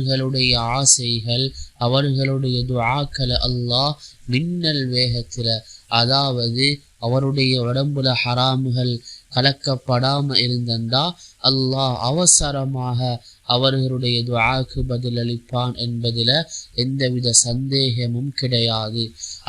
அவர்களுடைய ஆசைகள் அவர்களுடைய துவாக்களை அல்லாஹ் மின்னல் வேகத்தில் அதாவது அவருடைய உடம்புல ஹராமுகள் கலக்கப்படாம இருந்தந்தா அல்லாஹ் அவசரமாக அவர்களுடைய துவாக்கு பதிலளிப்பான் என்பதில் எந்தவித சந்தேகமும் கிடையாது.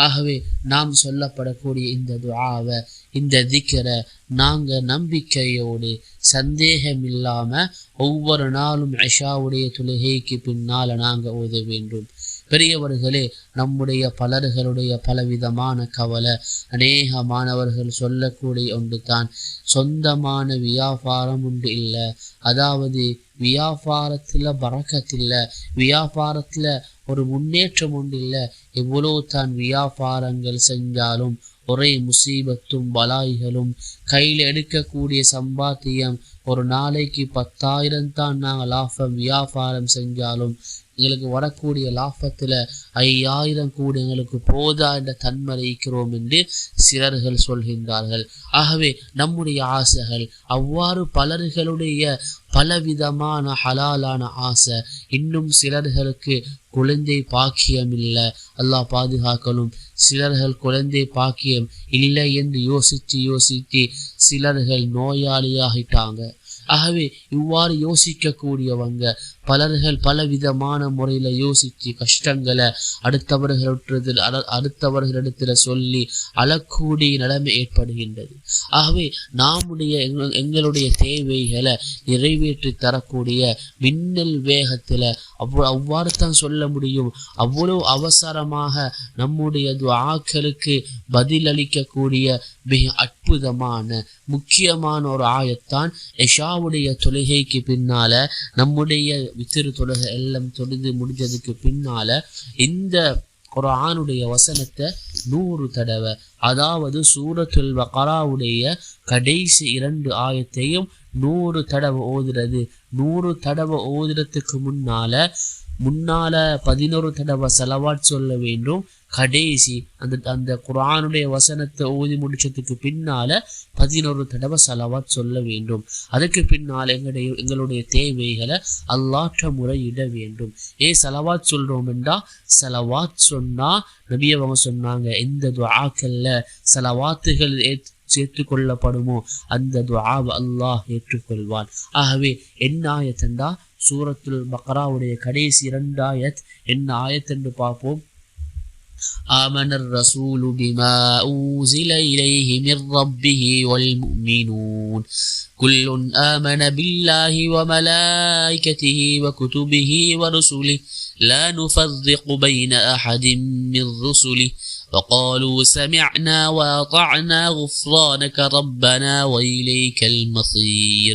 ஆகவே நாம் சொல்லப்படக்கூடிய இந்த துவாவை இந்த திக்கரை நாங்க நம்பிக்கையோடு சந்தேகம் இல்லாமல் ஒவ்வொரு நாளும் ஐஷாவுடைய தொழுகைக்கு பின்னால நாங்க ஓத வேண்டும். பெரியவர்களே நம்முடைய பலர்களுடைய பலவிதமான கவலை அநேக மாணவர்கள் சொல்லக்கூடிய ஒன்று தான் சொந்தமான வியாபாரம் உண்டு இல்லை. அதாவது வியாபாரத்தில் பறக்கத்தில்லை. வியாபாரத்தில் ஒரு முன்னேற்றம் உண்டு இல்லை. எவ்வளோ தான் வியாபாரங்கள் செஞ்சாலும் ஒரே முசீபத்தும் பலாய்களும் கையில் எடுக்கக்கூடிய சம்பாத்தியம் ஒரு நாளைக்கு பத்தாயிரம் தான் நாங்கள் லாபம் வியாபாரம் செஞ்சாலும் எங்களுக்கு வரக்கூடிய லாபத்தில் ஐயாயிரம் கூட எங்களுக்கு போதா என்ற தன்மை என்று சிலர்கள் சொல்கின்றார்கள். ஆகவே நம்முடைய ஆசைகள் அவ்வாறு பலர்களுடைய பலவிதமான ஹலாலான ஆசை இன்னும் சிலர்களுக்கு குழந்தை பாக்கியம் இல்லை. அல்லாஹ் பாதுகாக்கலும் சிலர்கள் குழந்தை பாக்கியம் இல்லை என்று யோசித்து யோசித்து சிலர்கள் நோயாளியாகிட்டாங்க. ஆகவே இவ்வாறு யோசிக்கக்கூடியவங்க பலர்கள் பலவிதமான முறையில் யோசித்து கஷ்டங்களை அடுத்தவர்களிடத்தில் அடுத்தவர்களிடத்தில் சொல்லி அழக்கூடிய நிலைமை ஏற்படுகின்றது. ஆகவே நாமுடைய எங்களுடைய தேவைகளை நிறைவேற்றி தரக்கூடிய மின்னல் வேகத்தில் அவ்வளோ அவ்வாறு தான் சொல்ல முடியும். அவ்வளோ அவசரமாக நம்முடைய துவாக்களுக்கு பதிலளிக்கக்கூடிய மிக அற்புதமான முக்கியமான ஒரு ஆயத்தான் எஷாவுடைய தொழுகைக்கு பின்னால நம்முடைய வித்திரு தொழுகை எல்லாம் தொழுது முடிஞ்சதுக்கு பின்னால இந்த குர்ஆனுடைய வசனத்தை நூறு தடவை அதாவது சூரத்துல் வகராவுடைய கடைசி இரண்டு ஆயத்தையும் நூறு தடவை ஓதுறது. நூறு தடவை ஓதுறதுக்கு முன்னால முன்னால பதினோரு தடவை செலவாட் சொல்ல வேண்டும். கடைசி அந்த அந்த குரானுடைய வசனத்தை ஓதி முடிச்சதுக்கு பின்னால பதினோரு தடவை செலவாட் சொல்ல வேண்டும். அதுக்கு பின்னால் எங்களுடைய எங்களுடைய தேவைகளை அல்லாற்ற முறையிட வேண்டும். ஏன் செலவாத் சொல்றோம் என்றா செலவாத் சொன்னா நபியவங்க சொன்னாங்க எந்த துவாக்கல்ல செலவாத்துகள் சேர்த்து கொள்ளப்படுமோ? அந்த துவாவை அல்லாஹ் ஏற்றுக்கொள்வான். ஆகவே என்ன ஆயத்தண்டா சூரத்துல் பக்ராவுடைய கடைசி இரண்டு ஆயத் என்ன ஆயத் என்று பார்ப்போம் آمن الرسول بما أنزل إليه من ربه والمؤمنون كل آمن بالله وملائكته وكتبه ورسله لا نفرق بين أحد من رسله وقالوا سمعنا وأطعنا غفرانك ربنا وإليك المصير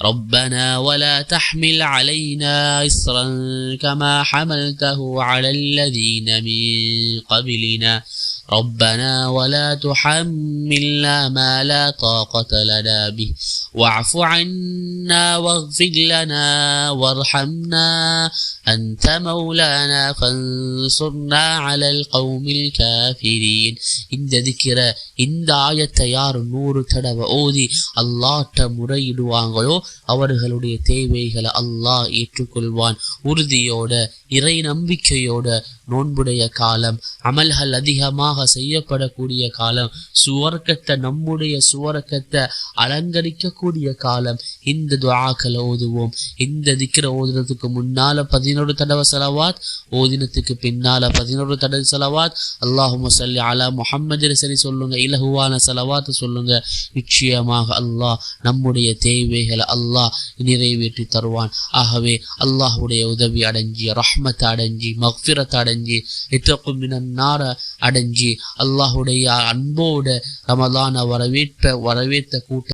ربنا ولا تحمل علينا إصرا كما حملته على الذين من قبلنا ربنا ولا تحملنا ما لا طاقة لنا به واعف عنا واغفر لنا وارحمنا أنت مولانا فانصرنا على القوم الكافرين இந்த திக்கிற இந்த ஆயத்தை யார் நூறு தடவை ஓதி அல்லாட்ட முறையிடுவாங்களோ அவர்களுடைய தேவைகளை அல்லாஹ் ஏற்றுக்கொள்வான். உறுதியோட இறை நம்பிக்கையோட நோன்புடைய காலம் அமல்கள் அதிகமாக செய்யப்படக்கூடிய காலம் சுவர்க்கத்தை நம்முடைய சுவர்க்கத்தை அலங்கரிக்கக்கூடிய காலம். இந்த துஆக்களை ஓதுவோம். இந்த திக்கிற ஓதுனதுக்கு முன்னால பதினோரு தடவை செலவாத் ஓதினத்துக்கு பின்னால பதினோரு தடவை செலவாத். அல்லாஹும் சல்லி அலா முஹம்மது சரி சொல்லுங்க இலகுவான செலவாத்து சொல்லுங்க. நிச்சயமாக அல்லாஹ் நம்முடைய தேவைகளை அல்லாஹ் நிறைவேற்றி தருவான். ஆகவே அல்லாஹுடைய உதவி அடைஞ்சி ரஹ்மத் அடைஞ்சி மஃபிரத்தை அடைஞ்சி இத்தக்கும் நார அடைஞ்சி அல்லாஹுடைய அன்போட ரமலான வரவேற்ப வரவேற்ற கூட்டம்